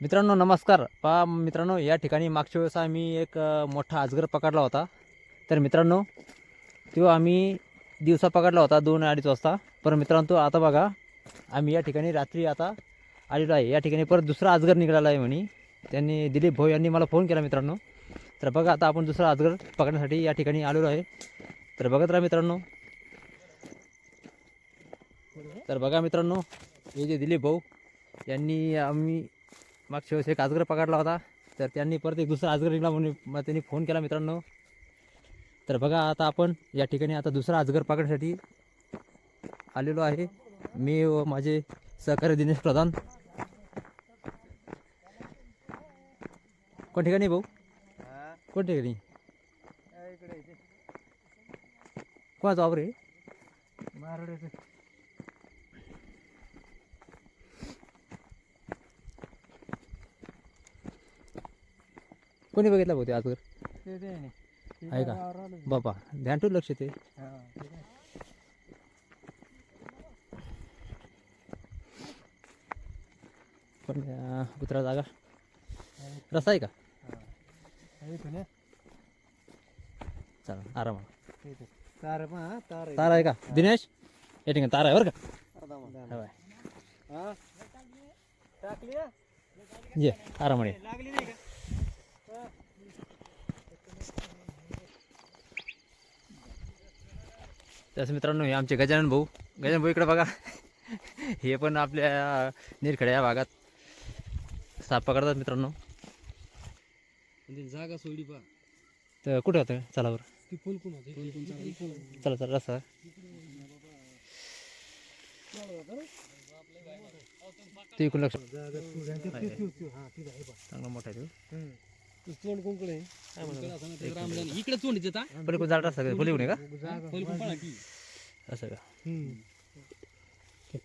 मित्रांनो नमस्कार. पहा मित्रांनो या ठिकाणी मागच्या वेळेस आम्ही एक मोठा अजगर पकडला होता. तर मित्रांनो तो आम्ही दिवसा पकडला होता दोन अडीच वाजता. पर मित्रांनो तो आता बघा आम्ही या ठिकाणी रात्री आता आलेलो आहे. या ठिकाणी परत दुसरा अजगर निघाला आहे म्हणे. त्यांनी दिलीप भाऊ यांनी मला फोन केला मित्रांनो. तर बघा आता आपण दुसरा अजगर पकडण्यासाठी या ठिकाणी आलेलो आहे. तर बघत राहा मित्रांनो. तर बघा मित्रांनो हे जे दिलीप भाऊ यांनी आम्ही मागच्या वेळेस एक अजगर पकडला होता. तर त्यांनी परत एक दुसरा अजगर निघाला म्हणून मग त्यांनी फोन केला मित्रांनो. तर बघा आता आपण या ठिकाणी आता दुसरा अजगर पकडण्यासाठी आलेलो आहे. मी व माझे सहकारी दिनेश प्रधान. कोण ठिकाणी भाऊ? कोण ठिकाणी? कोणाचा वावर आहे? कोणी बघितला भाऊ ते अजगर आहे का? बाबा ध्यान ठेवून लक्ष ते पण अं, कुत्रा जागा. रस्ता आहे का? चला आराम तार पण तार तारा आहे का? दिनेश? या ठिकाणी तारा आहे बरं का? हा बाय. टाकली ये आरामाने लागली नाही का त्याच मित्रांनो हे आमचे गजानन भाऊ. गजानन भाऊ इकडे बघा. हे पण आपल्या निरखेड्या या भागात साप पकडतात मित्रांनो. जागा सोडली पा तर कुठे होतं? चला बरं. ती फुल कोण होते? चला चला रस्ता. ते इकडून लक्ष जागा चांगला मोठा आहे तो तोंड कोणकडे इकडे तोंड देता? जाड रस्ता का? बोली का? की असं का?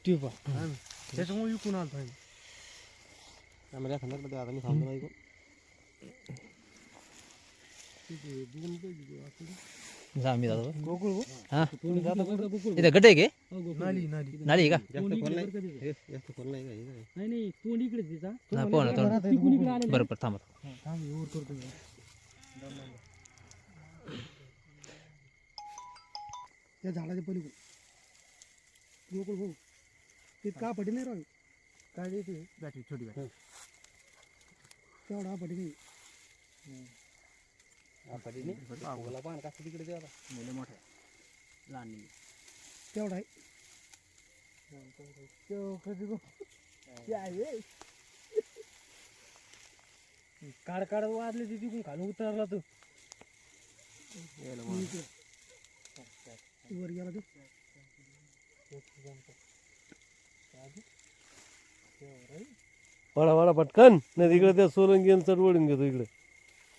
ट्यूब त्याच्यामुळे विकून आलो पाहिजे आम्हाला संदर्भात आता मी थांबलो नाही जा मी जातो गोकुळ हां इथं गड्डे आहे के नाली नाली नाली आहे का नाही नाही नाही नाही तोंड इकडे तिचा हा पोहा ना तोंड तिकडून इकडे आले बरं बरं थांबा करतो या झाडाच्या पलीकडे गोकुळ भाऊ ते का पटी नाही राहू काय बॅटरी छोटी बॅटरी तेवढा पटी नाही पान कसं तिकडे द्या मुलं मोठ्या लहान तेवढा आहे. काढ काढ वाजले ते तिकडून खाली उतरला तू. वर गेला तो. वाडा वाडा पटकन. नाही तिकडे त्या सोलंगी चढ वळून घेतो इकडे.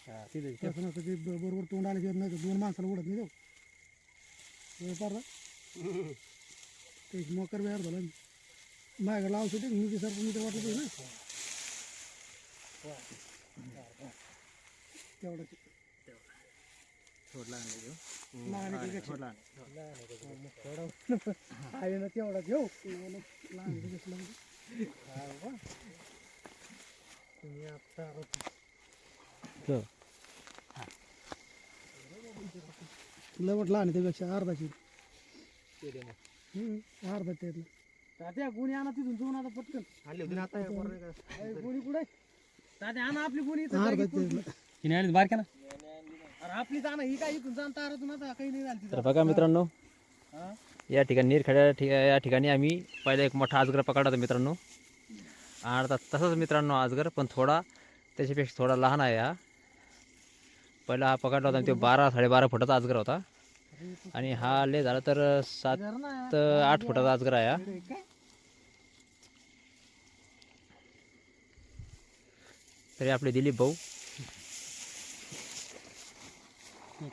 नसतं ते ब- बरोबर तोंड आल्याशिवाय नाही तर दोन माणसाला उडत नाही तो व्यापार ते मोकर व्यापार झाला. माझ्याकडे लावतो ते मी सर मी तर वाटलं पाहिजे ना. तेवढं लहान आहे त्याच्यापेक्षा. आहे ना तेवढा घेऊ लहान आहे त्याच्यापेक्षा लहान. तुम्ही आता तुला म्हटलं आणि त्यापेक्षा हम्म, अर्धा त्यातलं तात्या कोणी आणा तिथून? जाऊन आता पटकन. आले होते आता कोणी कुठे तात्या आणा आपली कोणी अर्धा त्यातलं हिने आली बारक्या ना? अरे आपली जाणं ही काय इथून जाणं तारातून आता काही नाही झाली तर बघा मित्रांनो या ठिकाणी निरखेड्या या ठिकाणी आम्ही पहिला एक मोठा अजगर पकडला होता मित्रांनो. आणि आता तसाच मित्रांनो अजगर पण थोडा त्याच्यापेक्षा थोडा लहान आहे हा. पहिला हा पकडला होता आणि तो बारा साडेबारा फुटाचा अजगर होता. आणि हा ले झाला तर सात आठ फुटाचा अजगर आहे हा. तरी आपले दिलीप भाऊ.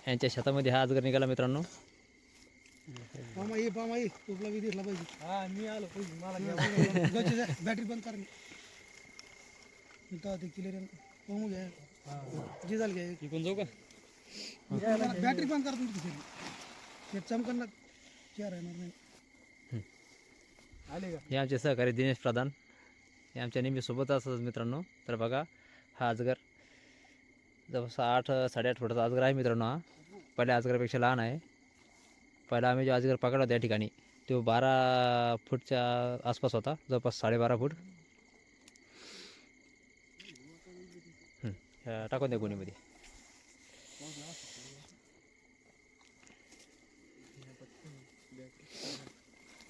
यांच्या शेतामध्ये हा अजगर निघाला मित्रांनो. हा बॅटरी बंद कर. बॅटरी बंद कर ते चमकन चेअर येणार नाही. आले का? हे आमचे सहकारी दिनेश प्रधान. हे आमच्या नेहमी सोबत असतात मित्रांनो. तर बघा हा अजगर. जवळपास आठ साडेआठ फुटाचा अजगर आहे मित्रांनो हा. पहिल्या अजगरापेक्षा लहान आहे. पहिला आम्ही जो अजगर पकडला त्या ठिकाणी तो बारा फूटच्या आसपास होता. जवळपास साडेबारा फूट. टाकून द्या गुन्हेमध्ये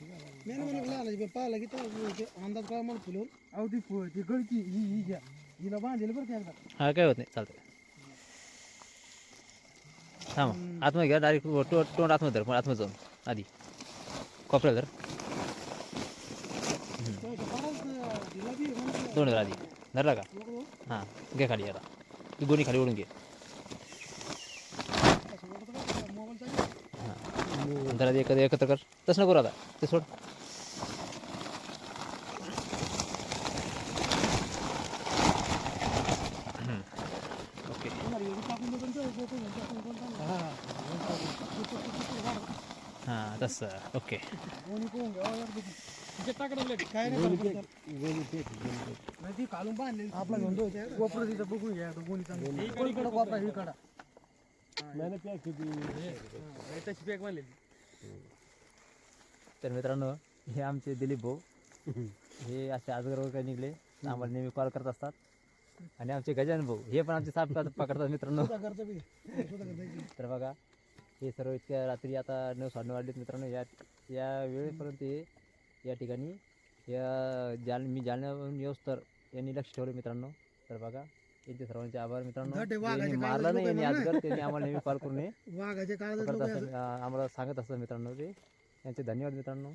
मेन मला लागला पाहिला की ते अंदाज कळा मला फुलून अहो ती फुल ती गळती ही ही घ्या. हिला बांधलेलं बरं का एकदा. हा काय होत नाही चालतं थांबा आतमध्ये घ्या डायरेक्ट तोंड आतमध्ये धर पण आतमध्ये जाऊन आधी. कोपऱ्याला धर. तो इथं बराच म्हणजे तोंड धर आधी. धरला का? हां घे खाली आता. ती गोणी खाली ओढून घे असं वाटतं का मोबाईल चालू ते एकत्र एकत्र कर तसं नको करू आता ते सोड. ओके? हां तसं ओके आपला पॅक किती तर मित्रांनो हे आमचे दिलीप भाऊ. हे असे आजगर वगैरे निघले. आम्हाला नेहमी कॉल करत असतात. आणि आमचे गजानन भाऊ हे पण आमचे साप पकडतात मित्रांनो. तर बघा हे सर्व इतक्या रात्री आता नऊ साडे वाढलेत मित्रांनो. या या वेळेपर्यंत हे या ठिकाणी या जाल मी जालन्यावरून येऊस तर यांनी लक्ष ठेवलं मित्रांनो. तर बघा यांचे सर्वांचे आभार मित्रांनो. आहे, वाघाचे मारलं नाही लोकं यांनी आहे आजगर त्यांनी आम्हाला नेहमी कॉल करून हे. वाघाच्या काळात पकडत लोकं असतात आ- आम्हाला सांगत असतात मित्रांनो ते. यांचे धन्यवाद मित्रांनो.